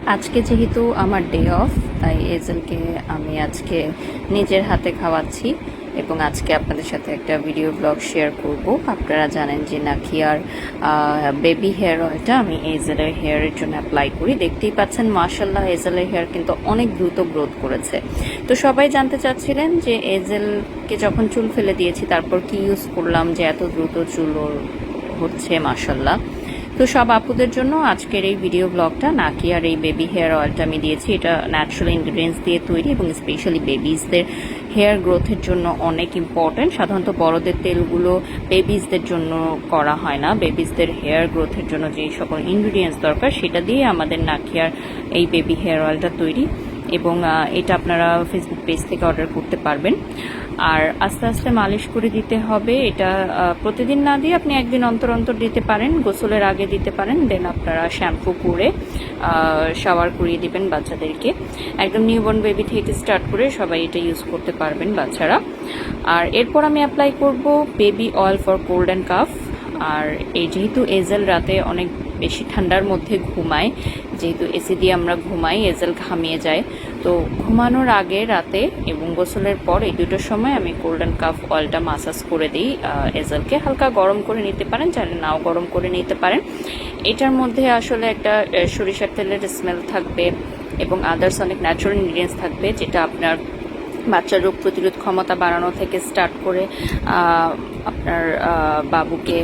আজকে যেহেতু আমার ডে অফ তাই এজেলকে আমি আজকে নিজের হাতে খাওয়াচ্ছি এবং আজকে আপনাদের সাথে একটা ভিডিও ব্লগ শেয়ার করব। আপনারা জানেন যে নাকিয়ার বেবি হেয়ার অয়েলটা আমি এজেলের হেয়ারের জন্য অ্যাপ্লাই করি। দেখতেই পাচ্ছেন মার্শাল্লাহ এজেলের হেয়ার কিন্তু অনেক দ্রুত গ্রোথ করেছে। তো সবাই জানতে চাচ্ছিলেন যে এজেলকে যখন চুল ফেলে দিয়েছি, তারপর কি ইউজ করলাম যে এত দ্রুত চুল হচ্ছে মার্শাল্লাহ তো সব আপুদের জন্য আজকের এই ভিডিও ব্লগটা নাকি আর এই বেবি হেয়ার অয়েলটা আমি দিয়েছি, এটা ন্যাচারাল ইনগ্রিডিয়েন্টস দিয়ে তৈরি এবং স্পেশালি বেবিজদের হেয়ার গ্রোথের জন্য অনেক ইম্পর্ট্যান্ট সাধারণত বড়দের তেলগুলো বেবিজদের জন্য করা হয় না। বেবিসদের হেয়ার গ্রোথের জন্য যে সকল ইনগ্রিডিয়েন্টস দরকার, সেটা দিয়ে আমাদের নাকিয়ার এই বেবি হেয়ার অয়েলটা তৈরি। এবং এটা আপনারা ফেসবুক পেজ থেকে অর্ডার করতে পারবেন। আর আস্তে আস্তে মালিশ করে দিতে হবে। এটা প্রতিদিন না দিয়ে আপনি একদিন অন্তর অন্তর দিতে পারেন, গোসলের আগে দিতে পারেন দেন আপনারা শ্যাম্পু করে শাওয়ার করিয়ে দিবেন বাচ্চাদেরকে। একদম নিউবর্ন বেবি থেকে স্টার্ট করে সবাই এটা ইউজ করতে পারবেন বাচ্চারা। আর এরপর আমি অ্যাপ্লাই করব baby oil for cold and cough আর এই যেহেতু এজেল রাতে অনেক বেশি ঠান্ডার মধ্যে ঘুমায় যেহেতু এসি দিয়ে আমরা ঘুমাই এজেল ঘামিয়ে যায়। তো ঘুমানোর আগে রাতে এবং গোসলের পর এই দুটোর সময় আমি গোল্ডেন কাফ অয়েলটা মাসাজ করে দিই। এজেলকে হালকা গরম করে নিতে পারেন, চাইলে নাও গরম করে নিতে পারেন। এটার মধ্যে আসলে একটা সরিষার তেলের স্মেল থাকবে এবং আদার্স অনেক ন্যাচারাল ইনগ্রিডিয়েন্টস থাকবে, যেটা আপনার বাচ্চার রোগ প্রতিরোধ ক্ষমতা বাড়ানো থেকে স্টার্ট করে আপনার বাবুকে?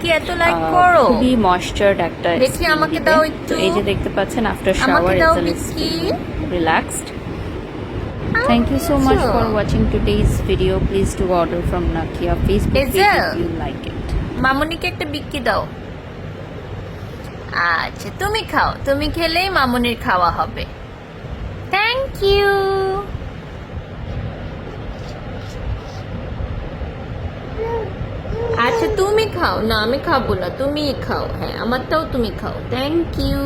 খুবই ময়েশ্চার্ড একটা দেখি skin আমাকে দাও একটু। এই যে দেখতে পাচ্ছেন after shower relaxed Thank you so much আচ্ছা। for watching today's video. Please do order from Nakia Facebook page if you like it. মামুনিকে একটা বিক্কি দাও আচ্ছা তুমি খাও তুমি খেলেই মামুনির খাওয়া হবে থ্যাংক ইউ আচ্ছা তুমি খাও। না, আমি খাব না। তুমিই খাও। হ্যাঁ আমারটাও তুমি খাও। Thank you